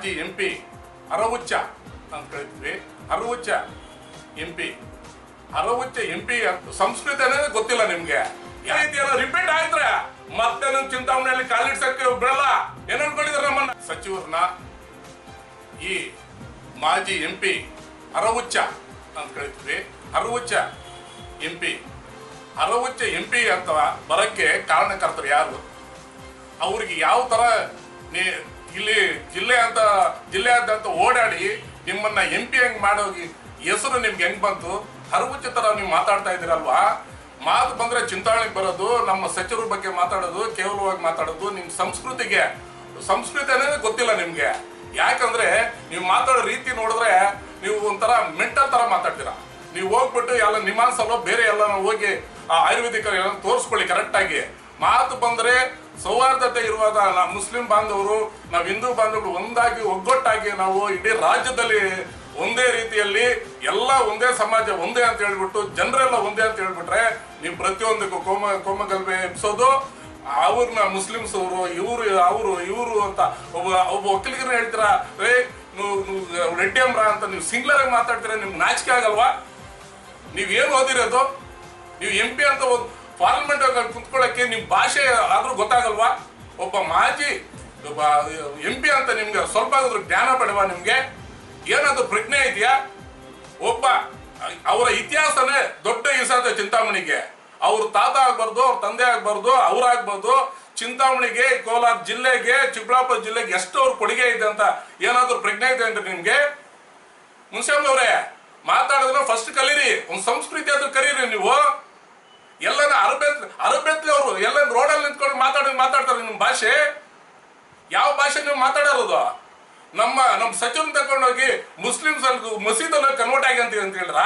ಮಾಜಿ M P ಅರವುಚ್ಚ ಅಂತ ಕರಿತೀವಿ. ಅರವುಚ್ಚ ಎಂ ಪಿ ಅರವುಚ್ಚ ಎಂ ಪಿ ಸಂಸ್ಕೃತಿ ಅನ್ನೋದು ಗೊತ್ತಿಲ್ಲ ನಿಮ್ಗೆ. ಎಲ್ಲ ರಿಪೀಟ್ ಆಯ್ತ್ರ ಮತ್ತೆ ನಮ್ ಚಿಂತಾಮಣಿಯಲ್ಲಿ ಕಾಲಿಡ್ಸಕ್ಕೆ ಬಿಡಲ್ಲ. ಏನ್ ಅನ್ಕೊಂಡಿದ್ರು ನಮ್ಮನ್ನ? ಸಚಿವರನ್ನ ಈ ಮಾಜಿ ಎಂ ಪಿ ಅರವುಚ್ಚ ಅಂತ ಕರಿತೀವಿ. ಅರವುಚ್ಚ ಎಂ ಪಿ ಅರವುಚ್ಚ ಎಂ ಪಿ ಅಂತ ಬರಕ್ಕೆ ಕಾರಣಕರ್ತರು ಯಾರು? ಅವ್ರಿಗೆ ಯಾವ ತರ ಇಲ್ಲಿ ಜಿಲ್ಲೆ ಅಂತ ಜಿಲ್ಲೆಯಾದ್ಯಂತ ಓಡಾಡಿ ನಿಮ್ಮನ್ನ ಎಂ ಪಿ ಹೆಂಗ್ ಮಾಡೋಗಿ ಹೆಸರು ನಿಮ್ಗೆ ಹೆಂಗ್ ಬಂತು? ಹರಗುಚ್ಚ ತರ ನೀವು ಮಾತಾಡ್ತಾ ಇದ್ದೀರಲ್ವಾ? ಮಾತು ಬಂದ್ರೆ ಚಿಂತಾಳಿಗೆ ಬರೋದು, ನಮ್ಮ ಸಚಿವರ ಬಗ್ಗೆ ಮಾತಾಡೋದು, ಕೇವಲವಾಗಿ ಮಾತಾಡೋದು ನಿಮ್ಮ ಸಂಸ್ಕೃತಿಗೆ. ಸಂಸ್ಕೃತಿ ಅನ್ನೋದು ಗೊತ್ತಿಲ್ಲ ನಿಮ್ಗೆ. ಯಾಕಂದ್ರೆ ನೀವು ಮಾತಾಡೋ ರೀತಿ ನೋಡಿದ್ರೆ ನೀವು ಒಂಥರ ಮೆಂಟಲ್ ತರ ಮಾತಾಡ್ತೀರಾ. ನೀವು ಹೋಗ್ಬಿಟ್ಟು ಎಲ್ಲ ನಿಮಾನ್ಸಲ್ಲೋ ಬೇರೆ ಎಲ್ಲ ಹೋಗಿ ಆಯುರ್ವೇದಿಕ ತೋರಿಸ್ಕೊಳ್ಳಿ ಕರೆಕ್ಟಾಗಿ ಮಾತು ಬಂದ್ರೆ ಸೌಹಾರ್ದತೆ ಇರುವಾಗ ನಾವು ಮುಸ್ಲಿಂ ಬಾಂಧವರು, ನಾವು ಹಿಂದೂ ಬಾಂಧವರು ಒಂದಾಗಿ, ಒಗ್ಗಟ್ಟಾಗಿ ನಾವು ಇಡೀ ರಾಜ್ಯದಲ್ಲಿ ಒಂದೇ ರೀತಿಯಲ್ಲಿ ಎಲ್ಲ ಒಂದೇ ಸಮಾಜ ಒಂದೇ ಅಂತ ಹೇಳ್ಬಿಟ್ಟು, ಜನರೆಲ್ಲ ಒಂದೇ ಅಂತ ಹೇಳ್ಬಿಟ್ರೆ ನೀವು ಪ್ರತಿಯೊಂದಕ್ಕೂ ಕೋಮ ಕೋಮಗಲ್ಭೆ ಎಬ್ಸೋದು. ಅವ್ರನ್ನ ಮುಸ್ಲಿಮ್ಸ್ ಅವರು ಇವರು ಅವರು, ಇವರು ಅಂತ ಒಬ್ಬ ಒಬ್ಬ ಒಕ್ಕಲಿಗರು ಹೇಳ್ತೀರಾ, ರೇ ರೆಡ್ಡಿ ಅಮ್ರ ಅಂತ ನೀವು ಸಿಂಗ್ಲರ್ ಆಗಿ ಮಾತಾಡ್ತೀರಾ, ನಿಮ್ಗೆ ನಾಚಿಕೆ ಆಗಲ್ವಾ? ನೀವೇನು ಓದಿರೋದು? ನೀವು ಎಂ ಪಿ ಅಂತ ಒಂದು ಪಾರ್ಲಿಮೆಂಟ್ ಕುತ್ಕೊಳ್ಳೋಕ್ಕೆ ನಿಮ್ಮ ಭಾಷೆ ಆದ್ರೂ ಗೊತ್ತಾಗಲ್ವಾ? ಒಬ್ಬ ಮಾಜಿ, ಒಬ್ಬ ಎಂ ಪಿ ಅಂತ ನಿಮ್ಗೆ ಸ್ವಲ್ಪ ಆದ್ರೂ ಜ್ಞಾನ ಪಡವಾ ನಿಮ್ಗೆ? ಏನಾದ್ರೂ ಪ್ರಜ್ಞೆ ಇದೆಯಾ? ಒಬ್ಬ, ಅವರ ಇತಿಹಾಸನೇ ದೊಡ್ಡ ಇಸಾದ ಚಿಂತಾಮಣಿಗೆ. ಅವ್ರ ತಾತ ಆಗ್ಬಾರ್ದು, ಅವ್ರ ತಂದೆ ಆಗ್ಬಾರ್ದು ಅವ್ರಾಗ್ಬಾರ್ದು ಚಿಂತಾಮಣಿಗೆ, ಕೋಲಾರ ಜಿಲ್ಲೆಗೆ, ಚಿಕ್ಕಬಳ್ಳಾಪುರ ಜಿಲ್ಲೆಗೆ ಎಷ್ಟು ಅವ್ರ ಕೊಡುಗೆ ಇದೆ ಅಂತ ಏನಾದ್ರೂ ಪ್ರಜ್ಞೆ ಇದೆ ಅಂತ ನಿಮ್ಗೆ? ಮುನ್ಸೇಮ್ ಅವರೇ, ಮಾತಾಡಿದ್ರೆ ಫಸ್ಟ್ ಕಲೀರಿ, ಒಂದು ಸಂಸ್ಕೃತಿ ಆದ್ರೂ ಕರೀರಿ ನೀವು. ಎಲ್ಲನ ಅರಬೇತ್ ಅರಬೆತ್ಲಿ ಅವರು ಎಲ್ಲ ರೋಡಲ್ಲಿ ನಿಂತ್ಕೊಂಡು ಮಾತಾಡಿ ಮಾತಾಡ್ತಾರೆ ನಿಮ್ಮ ಭಾಷೆ. ಯಾವ ಭಾಷೆ ನೀವು ಮಾತಾಡೋದು? ನಮ್ಮ ನಮ್ಮ ಸಚಿವನ್ ತಗೊಂಡೋಗಿ ಮುಸ್ಲಿಮ್ಸ್ ಅಲ್ಲಿ ಮಸೀದಲ್ಲಿ ಕನ್ವರ್ಟ್ ಆಗಿ ಅಂತ ಹೇಳಿದ್ರ?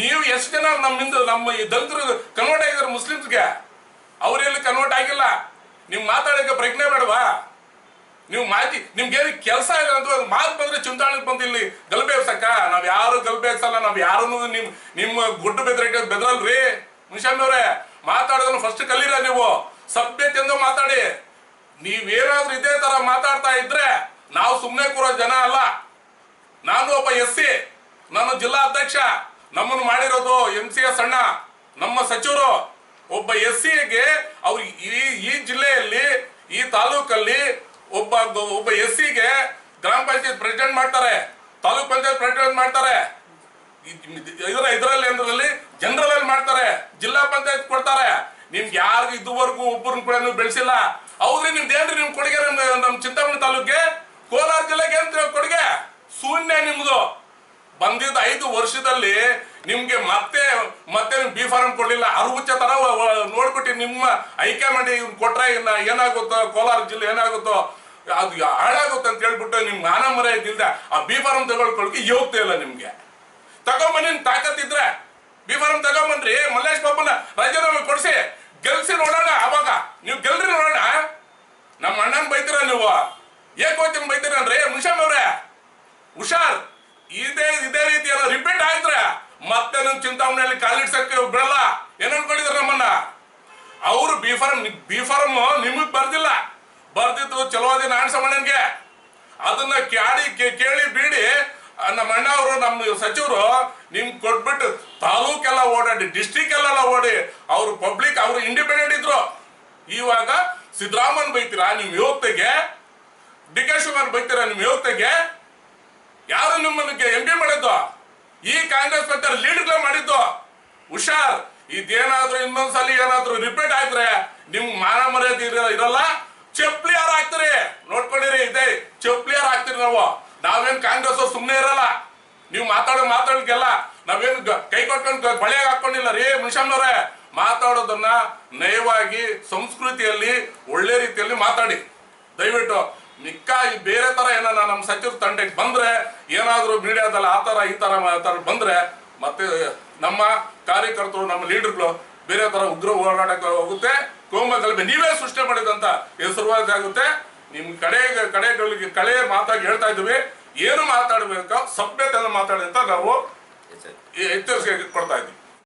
ನೀವು ಎಷ್ಟು ಜನ ನಮ್ಮಿಂದ ನಮ್ಮ ಈ ದಲಿತರು ಕನ್ವರ್ಟ್ ಆಗಿದ್ದಾರೆ ಮುಸ್ಲಿಮ್ಸ್ಗೆ? ಅವ್ರೆಲ್ಲಿ ಕನ್ವರ್ಟ್ ಆಗಿಲ್ಲ? ನೀವು ಮಾತಾಡೋಕೆ ಪ್ರಜ್ಞೆ ಬೇಡವಾ? ನೀವು ಮಾಹಿತಿ ನಿಮ್ಗೇನು ಕೆಲಸ ಇಲ್ಲ ಅಂತ ಮಾತು ಬಂದ್ರೆ ಚಿಂತಾಣಕ್ಕೆ ಬಂದು ಇಲ್ಲಿ ಗಲಭೆ ನಾವ್ ಯಾರು ಗಲಭೆ ಎಬ್ಸಲ್ಲ, ನಾವು ಯಾರನ್ನು ನಿಮ್ ನಿಮ್ಮ ಗುಡ್ಡ ಬೆದರಿಕೆ ಬೆದರಲ್ರಿ. ಮುನ್ಶಾಮಿ ಮಾತಾಡೋದನ್ನ ಫಸ್ಟ್ ಕಲೀರ ನೀವು. ಸಭ್ಯತೆಯಿಂದ ಮಾತಾಡಿ. ನೀವೇನಾದ್ರೂ ಇದೇ ತರ ಮಾತಾಡ್ತಾ ಇದ್ರೆ ನಾವು ಸುಮ್ಮನೆ ಕೂರೋ ಜನ ಅಲ್ಲ. ನಾನು ಒಬ್ಬ ಎಸ್ ಸಿ, ನಾನು ಜಿಲ್ಲಾ ಅಧ್ಯಕ್ಷ. ನಮ್ಮನ್ನು ಮಾಡಿರೋದು ಎಂ ಸಿ ಎಸ್ ಅಣ್ಣ, ನಮ್ಮ ಸಚಿವರು. ಒಬ್ಬ ಎಸ್ ಸಿಗೆ ಅವ್ರು ಈ ಈ ಜಿಲ್ಲೆಯಲ್ಲಿ, ಈ ತಾಲೂಕಲ್ಲಿ ಒಬ್ಬ ಒಬ್ಬ ಎಸ್ ಸಿಗೆ ಗ್ರಾಮ ಪಂಚಾಯತ್ ಪ್ರೆಸಿಡೆಂಟ್ ಮಾಡ್ತಾರೆ. ತಾಲೂಕ್ ಪಂಚಾಯತ್ ಪ್ರೆಸಿಡೆಂಟ್ ಮಾಡ್ತಾರೆ. ಇದರ ಇದರಲ್ಲಿ ಏನರಲ್ಲಿ ಜನರಲ್ ಅಲ್ಲಿ ಮಾಡ್ತಾರೆ ಜಿಲ್ಲಾ ಪಂಚಾಯತ್ ಕೊಡ್ತಾರೆ ನಿಮ್ಗೆ ಯಾರಿಗೂ ಇದುವರೆಗೂ ಒಬ್ಬರನ್ನು ಕೂಡ ನೀವು ಬೆಳೆಸಿಲ್ಲ. ಹೌದ್ರಿ, ನಿಮ್ದು ಏನ್ರಿ? ನಿಮ್ ಕೊಡುಗೆ ನಮ್ಮ ಚಿಂತಾಮಣಿ ತಾಲೂಕಿಗೆ? ಕೋಲಾರ ಜಿಲ್ಲೆಗೆ ಏನ್ರಿ ಕೊಡುಗೆ? ಶೂನ್ಯ ನಿಮ್ದು. ಬಂದಿದ್ದ ಐದು ವರ್ಷದಲ್ಲಿ ನಿಮ್ಗೆ ಮತ್ತೆ ಮತ್ತೆ ಬಿ ಫಾರಂ ಕೊಡ್ಲಿಲ್ಲ. ಅರುಚ ತರ ನೋಡ್ಬಿಟ್ಟು ನಿಮ್ಮ ಹೈಕಮಾಂಡ್ ಮಾಡಿ ಕೊಟ್ರೆ ಇನ್ನ ಏನಾಗುತ್ತೋ, ಕೋಲಾರ ಜಿಲ್ಲೆ ಏನಾಗುತ್ತೋ, ಅದು ಹಾಳಾಗುತ್ತೆ ಅಂತ ಹೇಳ್ಬಿಟ್ಟು ನಿಮ್ ಮಾನ ಮರ ಇಲ್ದೆ ಆ ಬಿ ಫಾರಂ ತಗೊಳ್ಕೊಳಕ್ಕೆ ಯೋಗ್ಯತೆ ಇಲ್ಲ ನಿಮ್ಗೆ. ತಗೊಂಬನ್ನಿ ತಾಕತ್ತಿದ್ರೆ ಬಿ ಫಾರಂ ತಗೊಂಬನ್ರಿ. ಮಲ್ಲೇಶ್ ಬಾಬುನ ರಾಜೀನಾಮೆ ಕೊಡ್ಸಿ. ಗೆಲ್ಸಿ ನೋಡೋಣ ಅವಾಗ. ನೀವು ಗೆಲ್ರಿ ನೋಡೋಣ. ನಮ್ಮ ಅಣ್ಣನ್ ಬೈತೀರ ನೀವು? ಏಕೋಚನ್ ಬೈತೀರನ್ರಿ ಮುನ್ಶಾಮ್ ಅವ್ರೆ, ಹುಷಾರ್. ಇದೇ ಇದೇ ರೀತಿ ಎಲ್ಲ ರಿಪೀಟ್ ಆಯ್ತ್ರೆ. ಮತ್ತೆ ನನ್ನ ಚಿಂತಾಮಣಿಯಲ್ಲಿ ಕಾಲಿಡ್ಸಕ್ಕೆ ಬಿಡಲ್ಲ. ಏನ್ ಅನ್ಕೊಂಡಿದ್ರ ನಮ್ಮನ್ನ? ಅವರು ಬಿ ಫಾರ್ಮ್ ಬಿ ಫಾರಂ ನಿಮಗ್ ಬರ್ದಿಲ್ಲ. ಬರ್ದಿದ್ದು ನಾನ್ ಸಮಾನನಿಗೆ ಅದನ್ನ ಕ್ಯಾಡಿ ಕೇಳಿ, ಬೀಡಿ, ನಮ್ಮ ಅಣ್ಣ ಅವರು, ನಮ್ಮ ಸಚಿವರು ನಿಮ್ ಕೊಟ್ಬಿಟ್ಟು ತಾಲೂಕೆಲ್ಲ ಓಡಾಡಿ ಡಿಸ್ಟಿಕ್ ಎಲ್ಲ ಓಡಿ, ಅವರು ಪಬ್ಲಿಕ್ ಅವರು ಇಂಡಿಪೆಂಡೆಂಟ್ ಇದ್ರು. ಇವಾಗ ಸಿದ್ದರಾಮನ್ ಬೈತೀರಾ? ನಿಮ್ ಯುವತೆಗೆ ಡಿ ಕೆ ಶಿವಕುಮಾರ್ ಬೈತೀರಾ ನಿಮ್ ಯುವತೆಗೆ ಯಾರು ನಿಮ್ಮನ್ನ ಎಂ ಪಿ ಮಾಡಿದ್ದು? ಈ ಕಾಂಗ್ರೆಸ್ ಪಕ್ಷ ಲೀಡರ್ಗಳೇ ಮಾಡಿದ್ದು? ಹುಷಾರ್, ಇದೇನಾದ್ರೂ ಇನ್ನೊಂದ್ಸಲ ಏನಾದ್ರೂ ರಿಪೀಟ್ ಆಯ್ತ್ರೆ, ನಿಮ್ ಮಾನ ಮರ್ಯಾದೆ ಇರ- ಇರಲ್ಲ? ಚಪ್ಲಿ ಯಾರು ಹಾಕ್ತೀರಿ ನೋಡ್ಕೊಂಡಿರಿ, ಇದೆ ಚಪ್ಲಿ ಯಾರು ಹಾಕ್ತೀರಿ ನಾವು. ನಾವೇನ್ ಕಾಂಗ್ರೆಸ್ ಸುಮ್ಮನೆ ಇರಲ್ಲ. ನೀವು ಮಾತಾಡೋ ಮಾತಾಡೋಕ್ಕೆಲ್ಲ ನಾವೇನು ಕೈ ಕೊಟ್ಕೊಂಡು ಬಳೆಯಾಗ ಹಾಕೊಂಡಿಲ್ಲ ರೀ ಮುನ್ಶಾಮ್ನವ್ರೆ ಮಾತಾಡೋದನ್ನ ನಯವಾಗಿ ಸಂಸ್ಕೃತಿಯಲ್ಲಿ ಒಳ್ಳೆ ರೀತಿಯಲ್ಲಿ ಮಾತಾಡಿ. ದಯವಿಟ್ಟು ಮಿಕ್ಕ ಬೇರೆ ತರ ಏನಾರ ನಮ್ಮ ಸಚಿವ ತಂಡಕ್ಕೆ ಬಂದ್ರೆ, ಏನಾದರೂ ಮೀಡಿಯಾದಲ್ಲಿ ಆ ತರ ಈ ತರ ಬಂದ್ರೆ, ಮತ್ತೆ ನಮ್ಮ ಕಾರ್ಯಕರ್ತರು, ನಮ್ಮ ಲೀಡರ್ಗಳು ಬೇರೆ ತರ ಉಗ್ರ ಹೋರಾಟಕ್ಕೆ ಹೋಗುತ್ತೆ ಕೋಮ ಗಲಭೆ ನೀವೇ ಸೃಷ್ಟಿ ಮಾಡಿದಂತ ಹೆಸರುವಾಸಿ ಆಗುತ್ತೆ. ನಿಮ್ ಕಡೆ ಕಡೆಗಳಿಗೆ ಕಳೆ ಮಾತಾಗಿ ಹೇಳ್ತಾ ಇದ್ವಿ ಏನು ಮಾತಾಡ್ಬೇಕು? ಸಭ್ಯತೆಯನ್ನು ಮಾತಾಡಿ ಅಂತ ನಾವು ಎಚ್ಚರಿಕೆ ಕೊಡ್ತಾ ಇದ್ವಿ